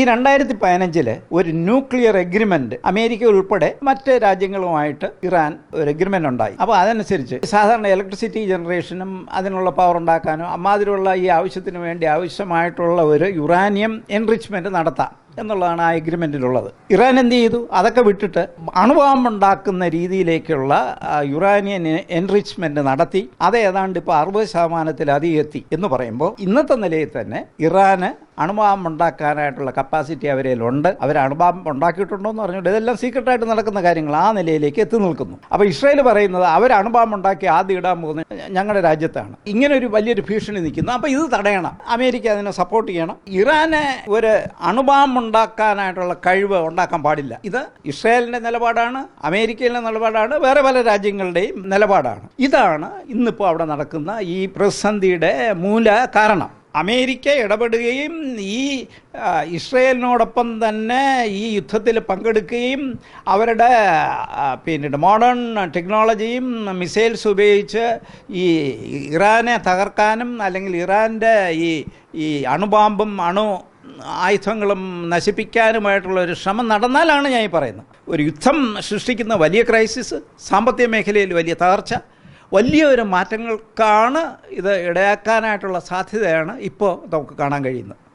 ഈ രണ്ടായിരത്തി പതിനഞ്ചിൽ ഒരു ന്യൂക്ലിയർ എഗ്രിമെന്റ് അമേരിക്ക ഉൾപ്പെടെ മറ്റ് രാജ്യങ്ങളുമായിട്ട് ഇറാൻ ഒരു എഗ്രിമെന്റ് ഉണ്ടായി. അപ്പോൾ അതനുസരിച്ച് സാധാരണ ഇലക്ട്രിസിറ്റി ജനറേഷനും അതിനുള്ള പവർ ഉണ്ടാക്കാനും അമ്മാതിരിയുള്ള ഈ ആവശ്യത്തിന് വേണ്ടി ആവശ്യമായിട്ടുള്ള ഒരു യുറാനിയം എൻറിച്ച്മെന്റ് നടത്താം എന്നുള്ളതാണ് ആ എഗ്രിമെന്റിലുള്ളത് ഇറാൻ എന്ത് ചെയ്തു? അതൊക്കെ വിട്ടിട്ട് അണുബോംബുണ്ടാക്കുന്ന രീതിയിലേക്കുള്ള യുറാനിയൻ എൻറിച്ച്മെന്റ് നടത്തി. അത് ഏതാണ്ട് ഇപ്പോൾ അറുപത് ശതമാനത്തിലധികം എത്തി എന്ന് പറയുമ്പോൾ ഇന്നത്തെ നിലയിൽ തന്നെ ഇറാന് അണുബോംബ് ഉണ്ടാക്കാനായിട്ടുള്ള കപ്പാസിറ്റി അവരിലുണ്ട്. അവർ അണുബോംബ് ഉണ്ടാക്കിയിട്ടുണ്ടോ എന്ന് പറഞ്ഞുകൊണ്ട് ഇതെല്ലാം സീക്രട്ടായിട്ട് നടക്കുന്ന കാര്യങ്ങൾ ആ നിലയിലേക്ക് എത്തി നിൽക്കുന്നു. അപ്പോൾ ഇസ്രായേൽ പറയുന്നത് അവർ അണുബോംബ് ഉണ്ടാക്കി ആദ്യം ഇടാൻ പോകുന്നത് ഞങ്ങളുടെ രാജ്യത്താണ്. ഇങ്ങനെ ഒരു വലിയൊരു ഭീഷണി നിൽക്കുന്നു. അപ്പോൾ ഇത് തടയണം. അമേരിക്ക അതിനെ സപ്പോർട്ട് ചെയ്യണം. ഇറാനെ ഒരു അണുബോംബ് ഉണ്ടാക്കാനായിട്ടുള്ള കഴിവ് ഉണ്ടാക്കാൻ പാടില്ല. ഇത് ഇസ്രായേലിന്റെ നിലപാടാണ് അമേരിക്കയിലെ നിലപാടാണ് വേറെ പല രാജ്യങ്ങളുടെയും നിലപാടാണ്. ഇതാണ് ഇന്നിപ്പോൾ അവിടെ നടക്കുന്ന ഈ പ്രതിസന്ധിയുടെ മൂല കാരണം. അമേരിക്ക ഇടപെടുകയും ഈ ഇസ്രയേലിനോടൊപ്പം തന്നെ ഈ യുദ്ധത്തിൽ പങ്കെടുക്കുകയും അവരുടെ പിന്നീട് പിന്നെ മോഡേൺ ടെക്നോളജിയും മിസൈൽസ് ഉപയോഗിച്ച് ഈ ഇറാനെ തകർക്കാനും അല്ലെങ്കിൽ ഇറാന്റെ ഈ ഈ അണുബോംബും അണു ആയുധങ്ങളും നശിപ്പിക്കാനുമായിട്ടുള്ള ഒരു ശ്രമം നടന്നാലാണ് ഞാൻ ഈ പറയുന്നത്. ഒരു യുദ്ധം സൃഷ്ടിക്കുന്ന വലിയ ക്രൈസിസ് സാമ്പത്തിക മേഖലയിൽ വലിയ തകർച്ച വലിയ ഒരു മാറ്റങ്ങൾക്കാണ് ഇത് ഇടയാക്കാനായിട്ടുള്ള സാധ്യതയാണ് ഇപ്പോൾ നമുക്ക് കാണാൻ കഴിയുന്നത്.